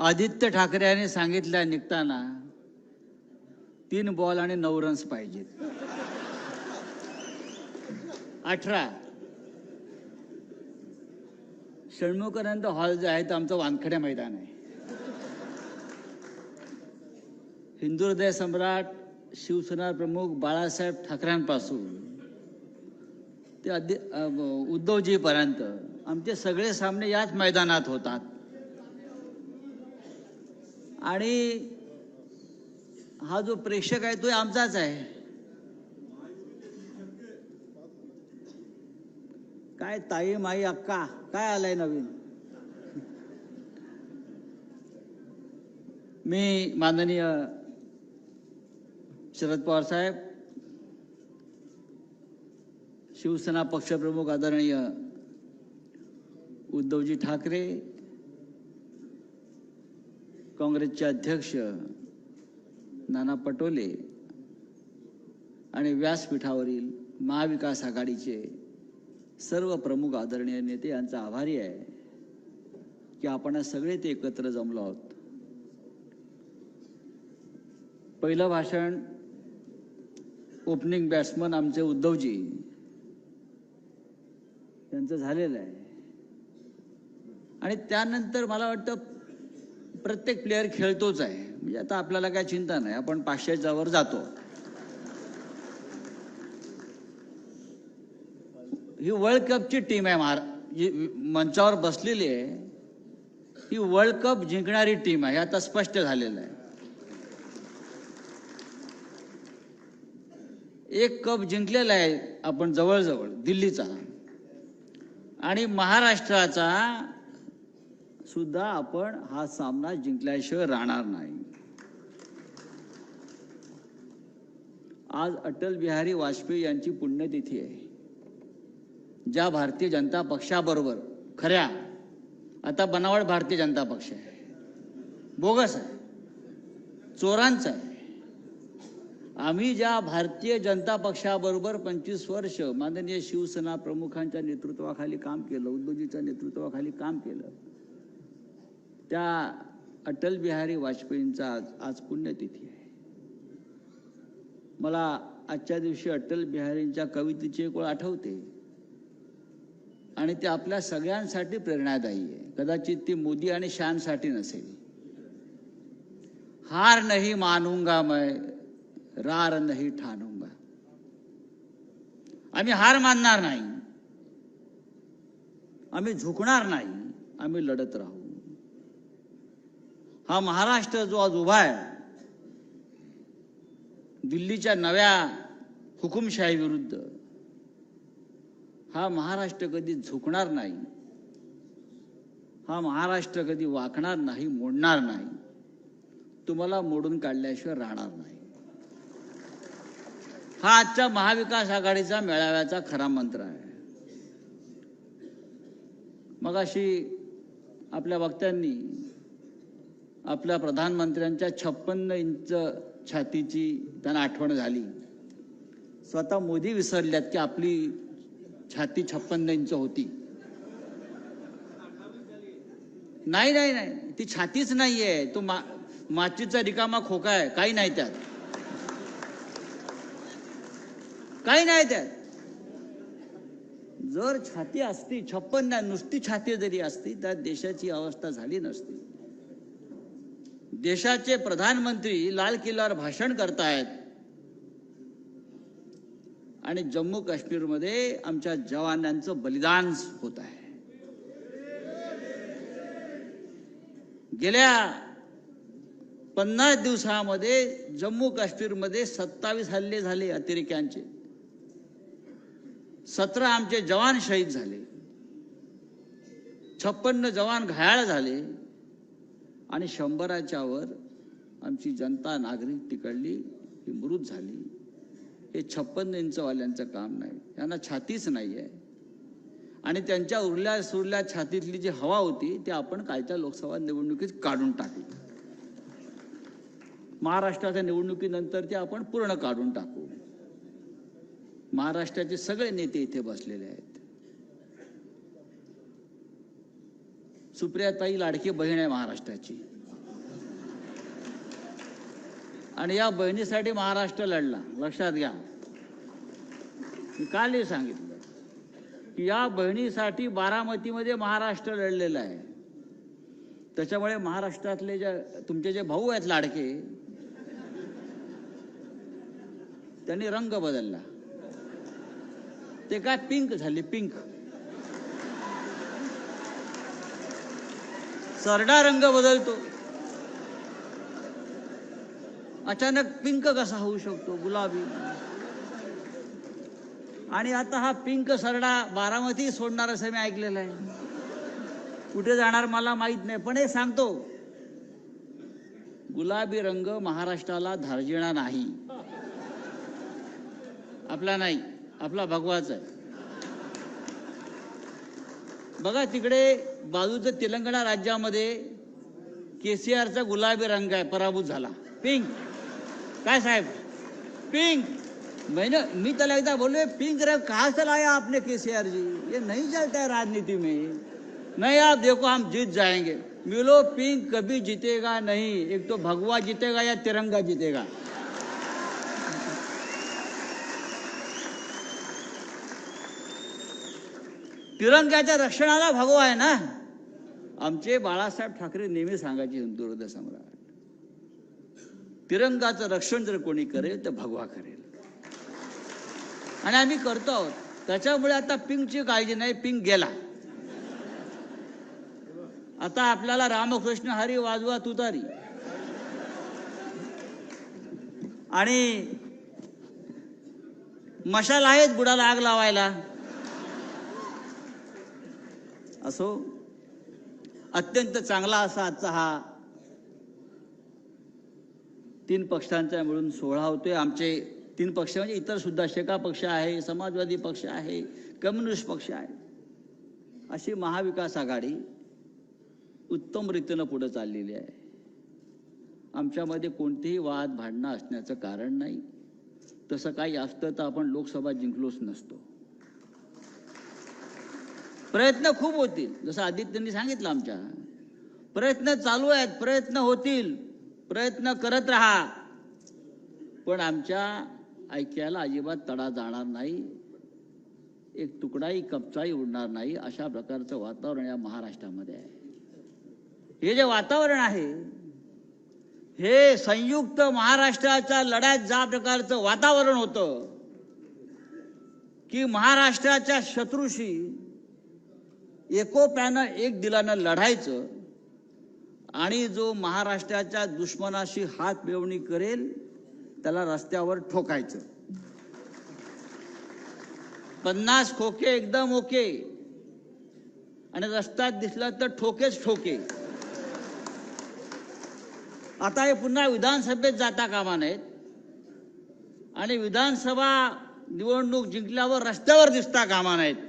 आदित्य ठाकरे यांनी सांगितलं निघताना तीन बॉल आणि नऊ रन्स पाहिजेत. अठरा. षण्मुखानंद हॉल जो आहे तो आमचं वानखड्या मैदान आहे. हिंदू हृदय सम्राट शिवसेना प्रमुख बाळासाहेब ठाकरेंपासून ते अध्य उद्धवजीपर्यंत आमचे सगळे सामने याच मैदानात होतात. आणि हा जो प्रेक्षक आहे तो आमचाच आहे. काय ताई माई अक्का काय आलंय नवीन? मी माननीय शरद पवार साहेब शिवसेना पक्षप्रमुख आदरणीय उद्धवजी ठाकरे काँग्रेसचे अध्यक्ष नाना पटोले आणि व्यासपीठावरील महाविकास आघाडीचे सर्व प्रमुख आदरणीय नेते यांचा आभारी आहे की आपण सगळे ते एकत्र जमलो आहोत. पहिलं भाषण ओपनिंग बॅट्समन आमचे उद्धवजी यांचं झालेलं आहे. आणि त्यानंतर मला वाटतं प्रत्येक प्लेअर खेळतोच आहे. म्हणजे आता आपल्याला काय चिंता नाही आपण पाचशेच्या वर जातो. ही वर्ल्ड कपची टीम आहे महार जी मंचावर बसलेली आहे. ही वर्ल्ड कप जिंकणारी टीम आहे हे आता स्पष्ट झालेलं आहे. एक कप जिंकलेला आहे आपण जवळजवळ दिल्लीचा. आणि महाराष्ट्राचा सुद्धा आपण हा सामना जिंकल्याशिवाय राहणार नाही. आज अटल बिहारी वाजपेयी यांची पुण्यतिथी आहे. ज्या भारतीय जनता पक्षाबरोबर खऱ्या आता बनावट भारतीय जनता पक्ष आहे. बोगस आहे. चोरांचा आहे. आम्ही ज्या भारतीय जनता पक्षाबरोबर पंचवीस वर्ष माननीय शिवसेना प्रमुखांच्या नेतृत्वाखाली काम केलं उद्योजीच्या नेतृत्वाखाली काम केलं त्या अटल बिहारी वाजपेयींचा आज आज पुण्यतिथी आहे. मला आजच्या दिवशी अटल बिहारींच्या कवितेची एक ओळ आठवते. आणि ते आपल्या सगळ्यांसाठी प्रेरणादायी आहे. कदाचित ती मोदी आणि शानसाठी नसेल. हार नाही मानूंगा मैं रार नाही ठाणूंगा आम्ही हार मानणार नाही. आम्ही झुकणार नाही. आम्ही लढत राहू. हा महाराष्ट्र जो आज उभा आहे दिल्लीच्या नव्या हुकुमशाही विरुद्ध हा महाराष्ट्र कधी झुकणार नाही हा महाराष्ट्र कधी वाकणार नाही मोडणार नाही तुम्हाला मोडून काढल्याशिवाय राहणार नाही. हा आजच्या महाविकास आघाडीचा मेळाव्याचा खरा मंत्र आहे. मगाशी आपल्या वक्त्यांनी आपल्या प्रधानमंत्र्यांच्या छप्पन्न इंच छातीची त्यांना आठवण झाली. स्वतः मोदी विसरल्यात की आपली छाती छप्पन्न इंच होती. नाही नाही नाही. ती छातीच नाहीये. तो मा माचीचा रिकामा खोका आहे. काही नाही त्यात. काही नाही त्यात. जर छाती असती छप्पन्न नुसती छाती जरी असती तर देशाची अवस्था झाली नसती. देशाचे प्रधानमंत्री लाल किल्ल्यावर भाषण करतायत. आणि जम्मू काश्मीरमध्ये आमच्या जवानांचं बलिदान होत आहे गेल्या पन्नास दिवसामध्ये जम्मू काश्मीरमध्ये सत्तावीस हल्ले झाले अतिरेक्यांचे. सतरा आमचे जवान शहीद झाले. छप्पन्न जवान घायाळ झाले. आणि शंभराच्या वर आमची जनता नागरिक तिकडली ही मृत झाली. हे छप्पन्न इंचवाल्यांचं काम नाही. त्यांना छातीच नाही आहे आणि त्यांच्या उरल्या सुरल्या छातीतली जी हवा होती ती आपण कालच्या लोकसभा निवडणुकीत काढून टाकली. महाराष्ट्राच्या निवडणुकीनंतर ते आपण पूर्ण काढून टाकू. महाराष्ट्राचे सगळे नेते इथे बसलेले आहेत. सुप्रियाताई लाडकी बहीण आहे महाराष्ट्राची. आणि या बहिणीसाठी महाराष्ट्र लढला. लक्षात घ्या. काल सांगितलं. की या बहिणीसाठी बारामतीमध्ये महाराष्ट्र लढलेलं आहे. त्याच्यामुळे महाराष्ट्रातले ज्या तुमचे जे भाऊ आहेत लाडके त्यांनी रंग बदलला. ते काय पिंक झाले पिंक सरडा रंग बदलतो. अचानक पिंक कसा होऊ शकतो? गुलाबी. आणि आता हा पिंक सरडा बारामती सोडणार असं मी ऐकलेलं आहे. कुठे जाणार मला माहीत नाही पण हे सांगतो. गुलाबी रंग महाराष्ट्राला धार्जिणा नाही. आपला नाही आपला भगवाच आहे. बघा तिकडे बाजूचं तेलंगणा राज्यामध्ये के सी आरचा गुलाबी रंग आहे पराभूत झाला. पिंक. काय साहेब? पिंक. मैंने मी त्याला एकदा बोलले पिंक रंग कहा से लाया आपने आर जी ये नहीं चलता है राजनीति में. नहीं आप देखो हम जीत जाएंगे. मिलो पिंक कभी जीतेगा नहीं. एक तो भगवा जीतेगा या तिरंगा जीतेगा. तिरंग्याच्या रक्षणाला भगवा आहे ना? आमचे बाळासाहेब ठाकरे नेहमी सांगायचे हिंदुहृदय सम्राट तिरंगाचं रक्षण जर कोणी करेल तर भगवा करेल. आणि आम्ही करतो आहोत. त्याच्यामुळे आता पिंकची काळजी नाही पिंक गेला. आता आपल्याला रामकृष्ण हरी वाजवा तुतारी आणि मशाल आहेत बुडाला आग लावायला. असो. अत्यंत चांगला असा आजचा हा तीन पक्षांचा मिळून सोहळा होतोय. आमचे तीन पक्ष म्हणजे इतर सुद्धा शेका पक्ष आहे समाजवादी पक्ष आहे कम्युनिस्ट पक्ष आहे. अशी महाविकास आघाडी उत्तम रीतीनं पुढे चाललेली आहे. आमच्यामध्ये कोणतेही वाद भांडणं असण्याचं कारण नाही. तसं काही असतं तर आपण लोकसभा जिंकलोच नसतो. प्रयत्न खूप होतील. जसं आदित्यनी सांगितलं आमच्या. प्रयत्न चालू आहेत प्रयत्न होतील. प्रयत्न करत राहा. पण आमच्या ऐक्याला अजिबात तडा जाणार नाही. एक तुकडाही कपचाही उडणार नाही अशा प्रकारचं वातावरण या महाराष्ट्रामध्ये आहे. हे जे वातावरण आहे हे संयुक्त महाराष्ट्राच्या लढ्यात ज्या प्रकारचं वातावरण होतं की महाराष्ट्राच्या शत्रूशी एकोप्यानं एक दिलानं लढायचं आणि जो महाराष्ट्राच्या दुश्मनाशी हात मिळवणी करेल त्याला रस्त्यावर ठोकायचं. पन्नास खोके एकदम ओके. आणि रस्त्यात दिसला तर ठोकेच ठोके. आता हे पुन्हा विधानसभेत जाता कामा नयेत आणि विधानसभा निवडणूक जिंकल्यावर रस्त्यावर दिसता कामा नयेत